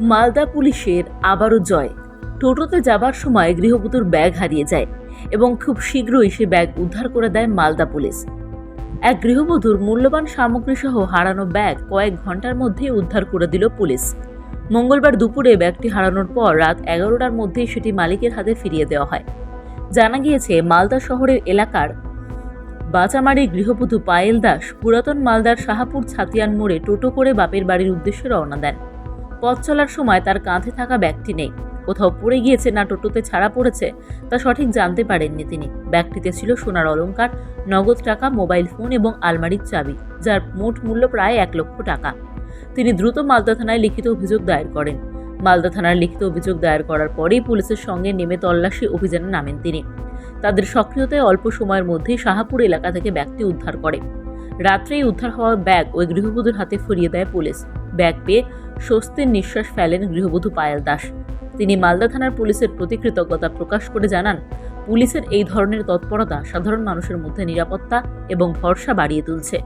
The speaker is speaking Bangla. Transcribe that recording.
মালদা পুলিশের আবারও জয়। টোটোতে যাবার সময় গৃহবধূর ব্যাগ হারিয়ে যায় এবং খুব শীঘ্রই সে ব্যাগ উদ্ধার করে দেয় মালদা পুলিশ। এক গৃহবধূর মূল্যবান সামগ্রী সহ হারানো ব্যাগ কয়েক ঘণ্টার মধ্যেই উদ্ধার করে দিল পুলিশ। মঙ্গলবার দুপুরে ব্যাগটি হারানোর পর রাত এগারোটার মধ্যেই সেটি মালিকের হাতে ফিরিয়ে দেওয়া হয়। জানা গিয়েছে, মালদা শহরের এলাকার বাচামারির গৃহবধূ পায়েল দাস পুরাতন মালদার শাহাপুর ছাতিয়ান মোড়ে টোটো করে বাপের বাড়ির উদ্দেশ্যে রওনা দেন। পথ চলার সময় তার কাঁধে থাকা ব্যাগটি নেই। কোথাও পড়ে গিয়েছে না টোটোতে ছাড়া পড়েছে, তা সঠিক জানতে পারেননি তিনি। ব্যাগটিতে ছিল সোনার অলঙ্কার নগদ টাকা, মোবাইল ফোন এবং আলমারির চাবি, যার মোট মূল্য প্রায় এক লক্ষ টাকা। তিনি দ্রুত মালদা থানায় লিখিত অভিযোগ দায়ের করেন। মালদা থানার লিখিত অভিযোগ দায়ের করার পরেই পুলিশের সঙ্গে নেমে তল্লাশি অভিযানে নামেন তিনি। তাদের সক্রিয়তায় অল্প সময়ের মধ্যেই শাহাপুর এলাকা থেকে ব্যাগটি উদ্ধার করে। রাত্রেই উদ্ধার হওয়া ব্যাগ ওই গৃহবধূর হাতে ফিরিয়ে দেয় পুলিশ। ব্যাগ পেয়ে স্বস্তির নিঃশ্বাস ফেলেন গৃহবধূ পায়েল দাস। তিনি মালদা থানার পুলিশের প্রতি কৃতজ্ঞতা প্রকাশ করে জানান, পুলিশের এই ধরনের তৎপরতা সাধারণ মানুষের মধ্যে নিরাপত্তা এবং ভরসা বাড়িয়ে তুলছে।